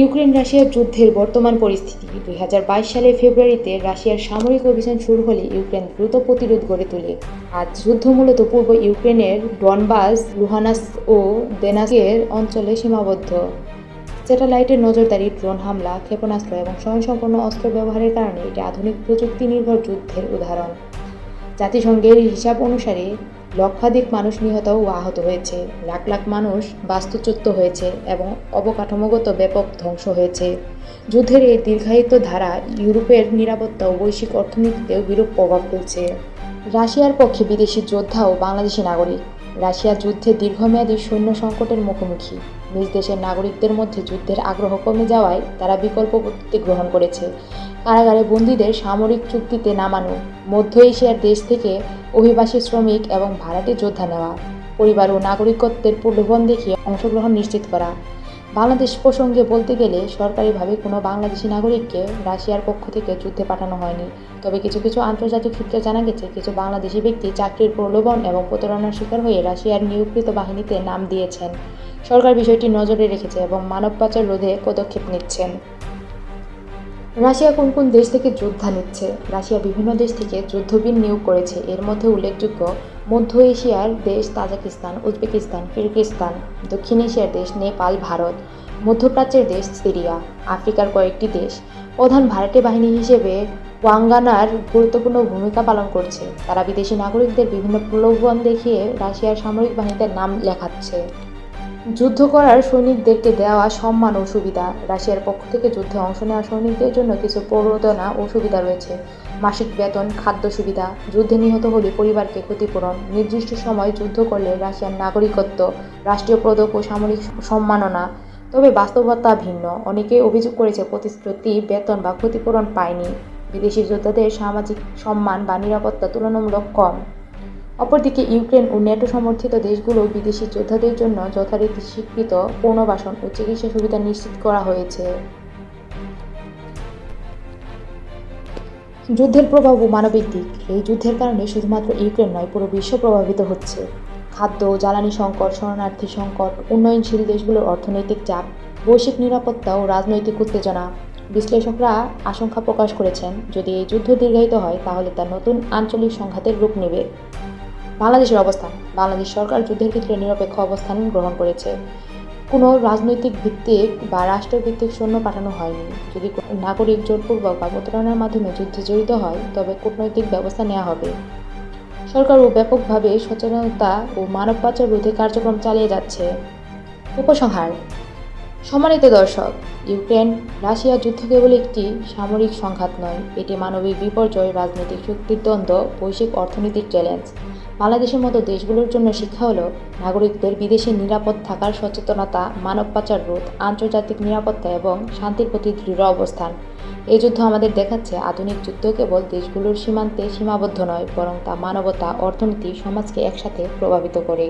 Ukraine রাশিয়ার যুদ্ধের বর্তমান পরিস্থিতি। দুই সালের ফেব্রুয়ারিতে রাশিয়ার সামরিক অভিযান শুরু হলে ইউক্রেন দ্রুত প্রতিরোধ গড়ে তোলে। আজ যুদ্ধ মূলত পূর্ব ইউক্রেনের ডনবাস লুহানাস ও দেনাসের অঞ্চলে সীমাবদ্ধ। স্যাটেলাইটের নজরদারি, ড্রোন হামলা, ক্ষেপণাস্ত্র এবং স্বয়ংসম্পন্ন অস্ত্র ব্যবহারের কারণে এটি আধুনিক প্রযুক্তি নির্ভর যুদ্ধের উদাহরণ। জাতিসংঘের হিসাব অনুসারে লক্ষাধিক মানুষ নিহত ও আহত হয়েছে। লাখ লাখ মানুষ বাস্তুচ্যুত হয়েছে এবং অবকাঠামোগত ব্যাপক ধ্বংস হয়েছে। যুদ্ধের এই দীর্ঘায়িত ধারা ইউরোপের নিরাপত্তা ও বৈশ্বিক অর্থনীতিতেও বিরূপ প্রভাব ফেলছে। রাশিয়ার পক্ষে বিদেশি যোদ্ধা ও বাংলাদেশি নাগরিক রাশিয়া যুদ্ধে দীর্ঘমেয়াদী সৈন্য সংকটের মুখোমুখি। নিজ দেশের নাগরিকদের মধ্যে যুদ্ধের আগ্রহ কমে যাওয়ায় তারা বিকল্প পদ্ধতি গ্রহণ করেছে। কারাগারে বন্দীদের সামরিক চুক্তিতে নামানো, মধ্য এশিয়ার দেশ থেকে অভিবাসী শ্রমিক এবং ভাড়াটে যোদ্ধা নেওয়া, পরিবার ও নাগরিকত্বের প্রলোভন দেখিয়ে অংশগ্রহণ নিশ্চিত করা। বাংলাদেশ প্রসঙ্গে বলতে গেলে, সরকারিভাবে কোনো বাংলাদেশি নাগরিককে রাশিয়ার পক্ষ থেকে যুদ্ধে পাঠানো হয়নি। তবে কিছু কিছু আন্তর্জাতিক সূত্রে জানা গেছে, কিছু বাংলাদেশি ব্যক্তি চাকরির প্রলোভন এবং প্রতারণার শিকার হয়ে রাশিয়ার নিয়োগকৃত বাহিনীতে নাম দিয়েছেন। সরকার বিষয়টি নজরে রেখেছে এবং মানব পাচার রোধে পদক্ষেপ নিচ্ছেন। রাশিয়া কোন কোন দেশ থেকে যোদ্ধা নিচ্ছে? রাশিয়া বিভিন্ন দেশ থেকে যুদ্ধবীর নিয়োগ করেছে। এর মধ্যে উল্লেখযোগ্য মধ্য এশিয়ার দেশ তাজাকিস্তান, উজবেকিস্তান কিরগিস্তান দক্ষিণ এশিয়ার দেশ নেপাল, ভারত, মধ্যপ্রাচ্যের দেশ সিরিয়া, আফ্রিকার কয়েকটি দেশ। প্রধান ভাড়াটে বাহিনী হিসেবে ওয়াঙ্গানার গুরুত্বপূর্ণ ভূমিকা পালন করছে। তারা বিদেশি নাগরিকদের বিভিন্ন প্রলোভন দেখিয়ে রাশিয়ার সামরিক বাহিনীতে নাম লেখাচ্ছে। যুদ্ধ করার সৈনিকদেরকে দেওয়া সম্মান ও সুবিধা। রাশিয়ার পক্ষ থেকে যুদ্ধে অংশ নেওয়া সৈনিকদের জন্য কিছু প্রণোদনা ও সুবিধা রয়েছে। মাসিক বেতন, খাদ্য সুবিধা, যুদ্ধে নিহত হলে পরিবারকে ক্ষতিপূরণ, নির্দিষ্ট সময় যুদ্ধ করলে রাশিয়ার নাগরিকত্ব, রাষ্ট্রীয় পদক ও সামরিক সম্মাননা। তবে বাস্তবতা ভিন্ন। অনেকে অভিযোগ করেছে প্রতিশ্রুতি, বেতন বা ক্ষতিপূরণ পায়নি। বিদেশি যোদ্ধাদের সামাজিক সম্মান বা নিরাপত্তা তুলনামূলক কম। অপরদিকে ইউক্রেন ও ন্যাটো সমর্থিত দেশগুলো বিদেশি যোদ্ধাদের জন্য যথারীতি স্বীকৃত পুনর্বাসন ও চিকিৎসা সুবিধা নিশ্চিত করা হয়েছে। যুদ্ধের প্রভাব ও মানবিক দিক। এই যুদ্ধের কারণে শুধুমাত্র ইউক্রেন নয়, পুরো বিশ্ব প্রভাবিত হচ্ছে। খাদ্য, জ্বালানি সংকট, শরণার্থী সংকট, উন্নয়নশীল দেশগুলোর অর্থনৈতিক চাপ, বৈশ্বিক নিরাপত্তা ও রাজনৈতিক উত্তেজনা বিশ্লেষকরা আশঙ্কা প্রকাশ করেছেন, যদি এই যুদ্ধ দীর্ঘায়িত হয়, তাহলে তা নতুন আঞ্চলিক সংঘাতের রূপ নেবে। বাংলাদেশের অবস্থান। বাংলাদেশ সরকার যুদ্ধের ক্ষেত্রে নিরপেক্ষ অবস্থান গ্রহণ করেছে। কোনো রাজনৈতিক ভিত্তিক বা রাষ্ট্রভিত্তিক সৈন্য পাঠানো হয়নি। যদি নাগরিক জোরপূর্বক বা প্রতারণার মাধ্যমে যুদ্ধে জড়িত হয়, তবে কূটনৈতিক ব্যবস্থা নেওয়া হবে। সরকার ও ব্যাপকভাবে সচেতনতা ও মানব পাচার রোধে কার্যক্রম চালিয়ে যাচ্ছে। উপসংহার। সম্মানিত দর্শক, ইউক্রেন, রাশিয়া যুদ্ধ কেবল একটি সামরিক সংঘাত নয়, এটি মানবিক বিপর্যয়, রাজনৈতিক শক্তির দ্বন্দ্ব, বৈশ্বিক অর্থনৈতিক চ্যালেঞ্জ। বাংলাদেশের মতো দেশগুলোর জন্য শিক্ষা হলো নাগরিকদের বিদেশে নিরাপদ থাকার সচেতনতা, মানব পাচার রোধ, আন্তর্জাতিক নিরাপত্তা এবং শান্তির প্রতি দৃঢ় অবস্থান। এই যুদ্ধ আমাদের দেখাচ্ছে আধুনিক যুদ্ধ কেবল দেশগুলোর সীমান্তে সীমাবদ্ধ নয়, বরং তা মানবতা, অর্থনীতি, সমাজকে একসাথে প্রভাবিত করে।